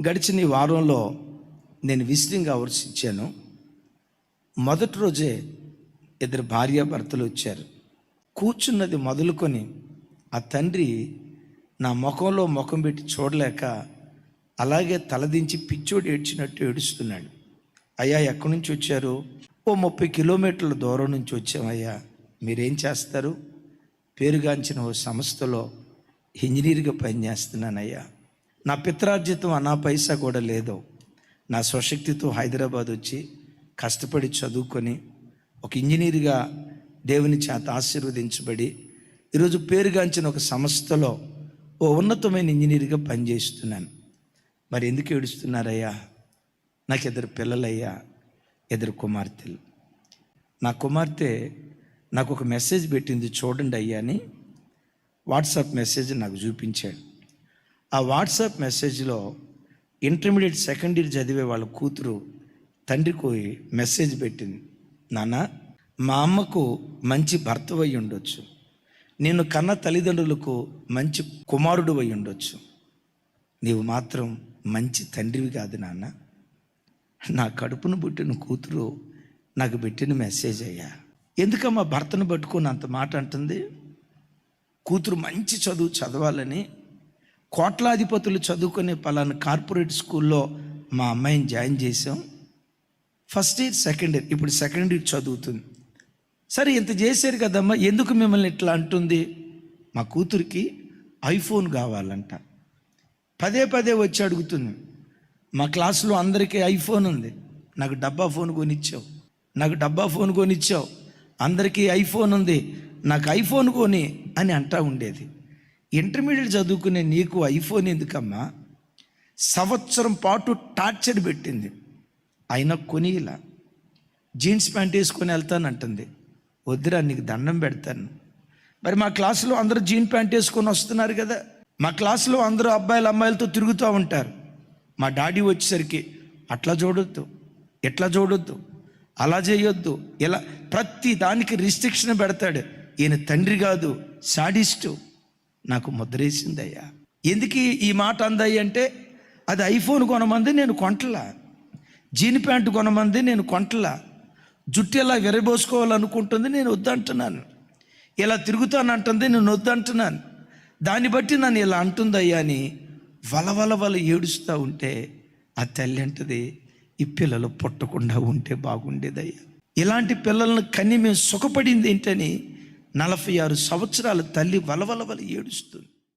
గడిచిన ఈ వారంలో నేను విజిటింగ్ అవర్స్ ఇచ్చాను. మొదటి రోజే ఇద్దరు భార్యాభర్తలు వచ్చారు. కూర్చున్నది మొదలుకొని ఆ తండ్రి నా ముఖంలో ముఖం పెట్టి చూడలేక అలాగే తలదించి పిచ్చోడు ఏడ్చినట్టు ఏడుస్తున్నాడు. అయ్యా ఎక్కడి నుంచి వచ్చారు? ఓ ముప్పై కిలోమీటర్ల దూరం నుంచి వచ్చామయ్యా మీరేం చేస్తారు? పేరుగాంచిన ఓ సంస్థలో ఇంజనీర్గా పనిచేస్తున్నానయ్యా. నా పిత్రార్జితం అనా పైసా కూడా లేదు. నా స్వశక్తితో హైదరాబాద్ వచ్చి కష్టపడి చదువుకొని ఒక ఇంజనీర్గా దేవుని చేత ఆశీర్వదించబడి ఈరోజు పేరుగాంచిన ఒక సంస్థలో ఓ ఉన్నతమైన ఇంజనీర్గా పనిచేస్తున్నాను. మరి ఎందుకు ఏడుస్తున్నారయ్యా? నాకు ఇద్దరు పిల్లలయ్యా ఇద్దరు కుమార్తెలు. నా కుమార్తె నాకు ఒక మెసేజ్ పెట్టింది చూడండి అయ్యా అని వాట్సాప్ మెసేజ్ నాకు చూపించాడు. ఆ వాట్సాప్ మెసేజ్లో ఇంటర్మీడియట్ సెకండ్ ఇయర్ చదివే వాళ్ళ కూతురు తండ్రికి మెసేజ్ పెట్టింది. నాన్న మా అమ్మకు మంచి భర్త అయి ఉండొచ్చు. నేను కన్న తల్లిదండ్రులకు మంచి కుమారుడు అయి ఉండొచ్చు. నీవు మాత్రం మంచి తండ్రివి కాదు నాన్న. నా కడుపును పుట్టిన కూతురు నాకు పెట్టిన మెసేజ్ అయ్యా. ఎందుకమ్మా భర్తను పట్టుకొని అంత మాట అంటుంది? కూతురు మంచి చదువు చదవాలని కోట్లాధిపతులు చదువుకునే పలానా కార్పొరేట్ స్కూల్లో మా అమ్మాయిని జాయిన్ చేసాం ఫస్ట్ ఇయర్ సెకండ్ ఇయర్ ఇప్పుడు సెకండ్ ఇయర్ చదువుతుంది. సరే ఇంత చేశారు కదమ్మా ఎందుకు మిమ్మల్ని ఇట్లా అంటుంది? మా కూతురికి ఐఫోన్ కావాలంట. పదే పదే వచ్చి అడుగుతుంది మా క్లాసులో అందరికీ ఐఫోన్ ఉంది. నాకు డబ్బా ఫోన్ కొనిచ్చావు. నాకు డబ్బా ఫోన్ కొనిచ్చావు. అందరికీ ఐఫోన్ ఉంది. నాకు ఐఫోన్ కొని అని అంటా ఉండేది. ఇంటర్మీడియట్ చదువుకునే నీకు ఐఫోన్ ఎందుకమ్మా? సంవత్సరం పాటు టార్చర్ పెట్టింది. అయినా కొని జీన్స్ ప్యాంట్ వేసుకొని వెళ్తానంటుంది వద్దురా నీకు దండం పెడతాను. మరి మా క్లాసులో అందరూ జీన్ ప్యాంట్ వేసుకొని వస్తున్నారు కదా. మా క్లాసులో అందరూ అబ్బాయిలు అమ్మాయిలతో తిరుగుతూ ఉంటారు. మా డాడీ వచ్చేసరికి అట్లా చూడొద్దు ఎట్లా చూడొద్దు అలా చేయొద్దు ఇలా ప్రతి దానికి రిస్ట్రిక్షన్ పెడతాడు. ఈయన తండ్రి కాదు సాడిస్టు. నాకు ముద్రేసిందయ్యా. ఎందుకు ఈ మాట అందయ్య అంటే అది ఐఫోన్ కొనమంది నేను కొంటలా. జీన్ ప్యాంటు కొనమంది నేను కొంటలా. జుట్టు ఎలా విరబోసుకోవాలనుకుంటుంది నేను వద్దంటున్నాను. ఇలా తిరుగుతానంటుంది నేను వద్దంటున్నాను. దాన్ని బట్టి నన్ను ఇలా అంటుందయ్యా అని వలవల వల ఏడుస్తూ ఉంటే ఆ తల్లి అంటది ఈ పిల్లలు పుట్టకుండా ఉంటే బాగుండేదయ్యా. ఇలాంటి పిల్లలను కని మేము సుఖపడింది ఏంటని నలభై ఆరు సంవత్సరాల తల్లి వలవల వల ఏడుస్తుంది.